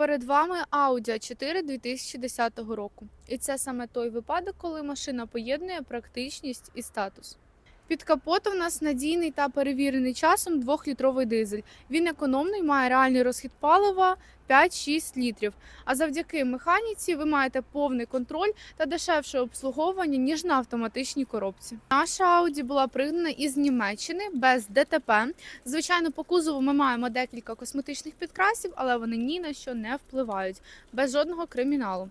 перед вами Audi A4 2010 року. І це саме той випадок, коли машина поєднує практичність і статус. Під капотом у нас надійний та перевірений часом 2-літровий дизель. Він економний, має реальний розхід палива 5-6 літрів. А завдяки механіці ви маєте повний контроль та дешевше обслуговування, ніж на автоматичній коробці. Наша Audi була пригнана із Німеччини без ДТП. Звичайно, по кузову ми маємо декілька косметичних підкрасів, але вони ні на що не впливають, без жодного криміналу.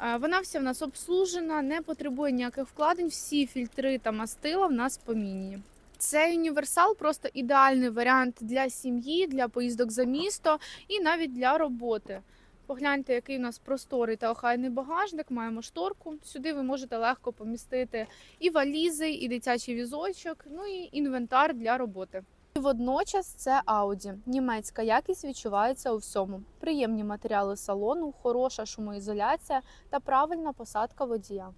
Е, Вона вся в нас обслужена, не потребує ніяких вкладень. Всі фільтри та мастила в нас помінені. Цей універсал просто ідеальний варіант для сім'ї, для поїздок за місто і навіть для роботи. Погляньте, який у нас просторий та охайний багажник. Маємо шторку. Сюди ви можете легко помістити і валізи, і дитячий візочок, ну і інвентар для роботи. І водночас це Audi. Німецька якість відчувається у всьому. Приємні матеріали салону, хороша шумоізоляція та правильна посадка водія.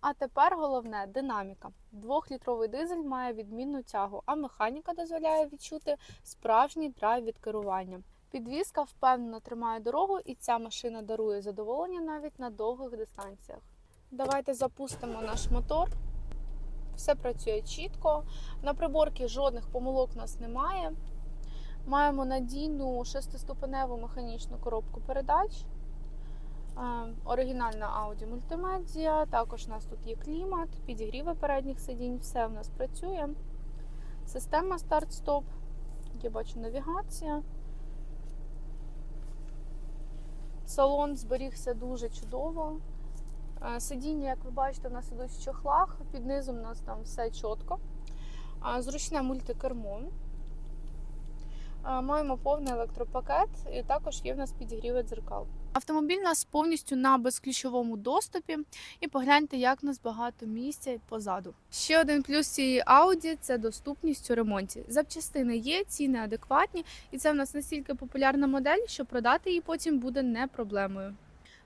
А тепер головне динаміка. Двохлітровий дизель має відмінну тягу, а механіка дозволяє відчути справжній драйв від керування. Підвізка впевнено тримає дорогу, і ця машина дарує задоволення навіть на довгих дистанціях. Давайте запустимо наш мотор. Все працює чітко. На приборці жодних помилок у нас немає. Маємо надійну шестиступеневу механічну коробку передач. Е, Оригінальна Audi мультимедіа. Також у нас тут є клімат, підігріви передніх сидінь, все в нас працює. Система старт-стоп. Я бачу навігація. Салон зберігся дуже чудово. Е, Сидіння, як ви бачите, у нас ідуть в чохлах. Під низом у нас там все чітко. Зручне мультикермо. Маємо повний електропакет, і також є в нас підігріви дзеркал. Автомобіль у нас повністю на безключовому доступі. І погляньте, як у нас багато місця позаду. Ще один плюс цієї Audi – це доступність у ремонті. Запчастини є, ціни адекватні, і це в нас настільки популярна модель, що продати її потім буде не проблемою.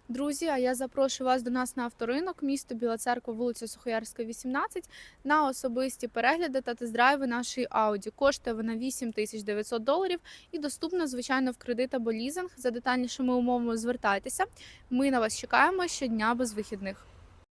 Друзі, а я запрошую вас до нас на авторинок, місто Біла Церква, вулиця Сухоярська, 18, на особисті перегляди та тест-драйви нашої ауді. Коштує вона 8900 доларів і доступна, звичайно, в кредит або лізинг. За детальнішими умовами звертайтеся. Ми на вас чекаємо щодня без вихідних.